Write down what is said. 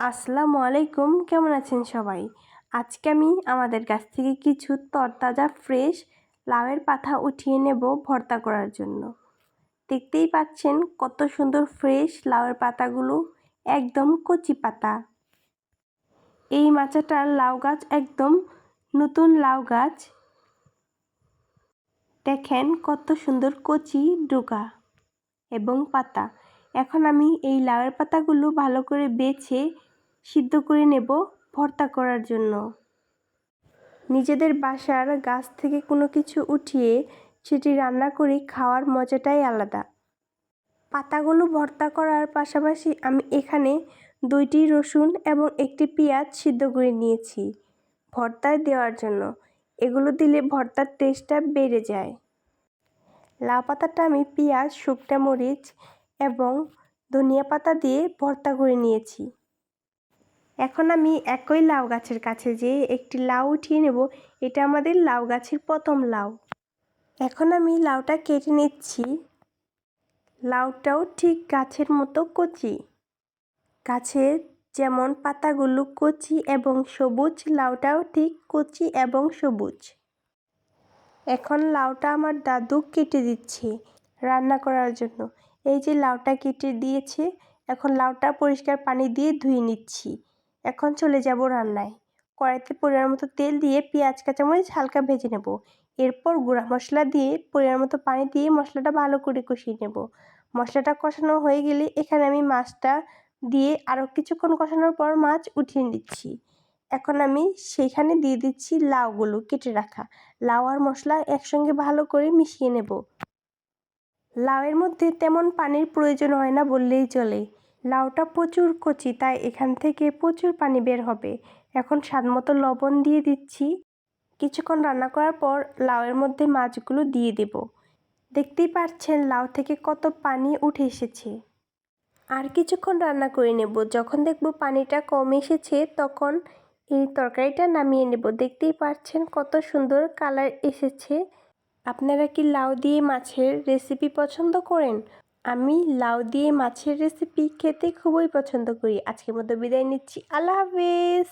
আসসালামু আলাইকুম, কেমন আছেন সবাই? আজকে আমি আমাদের কাছ থেকে কিছু তরতাজা, ফ্রেশ লাউয়ের পাতা উঠিয়ে নেব ভর্তা করার জন্য। দেখতেই পাচ্ছেন কত সুন্দর ফ্রেশ লাউয়ের পাতাগুলো, একদম কচি পাতা। এই মাচাটার লাউ গাছ একদম নতুন লাউ গাছ। দেখেন কত সুন্দর কচি ডোকা এবং পাতা। এখন আমি এই লাউয়ের পাতাগুলো ভালো করে বেছে সিদ্ধ করে নেব ভর্তা করার জন্য। নিজেদের বাসার গাছ থেকে কোনো কিছু উঠিয়ে সেটি রান্না করে খাওয়ার মজাটাই আলাদা। পাতাগুলো ভর্তা করার পাশাপাশি আমি এখানে দুইটি রসুন এবং একটি পেঁয়াজ সিদ্ধ করে নিয়েছি ভর্তায় দেওয়ার জন্য। এগুলো দিলে ভর্তার টেস্টটা বেড়ে যায়। লাউ পাতাটা আমি পেঁয়াজ শুকটা মরিচ এবং ধনিয়া পাতা দিয়ে ভর্তা করে নিয়েছি। এখন আমি একই লাউ গাছের কাছে যেয়ে একটি লাউ উঠিয়ে নেব। এটা আমাদের লাউ গাছের প্রথম লাউ। এখন আমি লাউটা কেটে নিচ্ছি। লাউটাও ঠিক গাছের মতো কচি। গাছের যেমন পাতাগুলো কচি এবং সবুজ, লাউটাও ঠিক কচি এবং সবুজ। এখন লাউটা আমার দাদু কেটে দিচ্ছে রান্না করার জন্য। এই যে লাউটা কেটে দিয়েছে, এখন লাউটা পরিষ্কার পানি দিয়ে ধুয়ে নিচ্ছি। এখন চলে যাব রান্নায়। কড়াইতে পরিমাণ মতো তেল দিয়ে পেঁয়াজ, কাঁচামরিচ হালকা ভেজে নেব। এরপর গুঁড়া মশলা দিয়ে পরিমাণ মতো পানি দিয়ে মশলাটা ভালো করে কষিয়ে নেব। মশলাটা কষানো হয়ে গেলে এখানে আমি মাছটা দিয়ে আরও কিছুক্ষণ কষানোর পর মাছ উঠিয়ে নিচ্ছি। এখন আমি সেখানে দিয়ে দিচ্ছি লাউগুলো কেটে রাখা। লাউ আর মশলা একসঙ্গে ভালো করে মিশিয়ে নেব। লাউয়ের মধ্যে তেমন পানির প্রয়োজন হয় না বললেই চলে। লাউটা প্রচুর কচি, তাই এখান থেকে প্রচুর পানি বের হবে। এখন স্বাদ মতো লবণ দিয়ে দিচ্ছি। কিছুক্ষণ রান্না করার পর লাউয়ের মধ্যে মাছগুলো দিয়ে দেব। দেখতেই পাচ্ছেন লাউ থেকে কত পানি উঠে এসেছে। আর কিছুক্ষণ রান্না করে নেব। যখন দেখব পানিটা কম এসেছে, তখন এই তরকারিটা নামিয়ে নেব। দেখতেই পাচ্ছেন কত সুন্দর কালার এসেছে। আপনারা কি লাউ দিয়ে মাছের রেসিপি পছন্দ করেন? আমি লাউ দিয়ে মাছের রেসিপি খেতে খুবই পছন্দ করি। আজকের মতো বিদায় নিচ্ছি। আল্লাহ হাফেজ।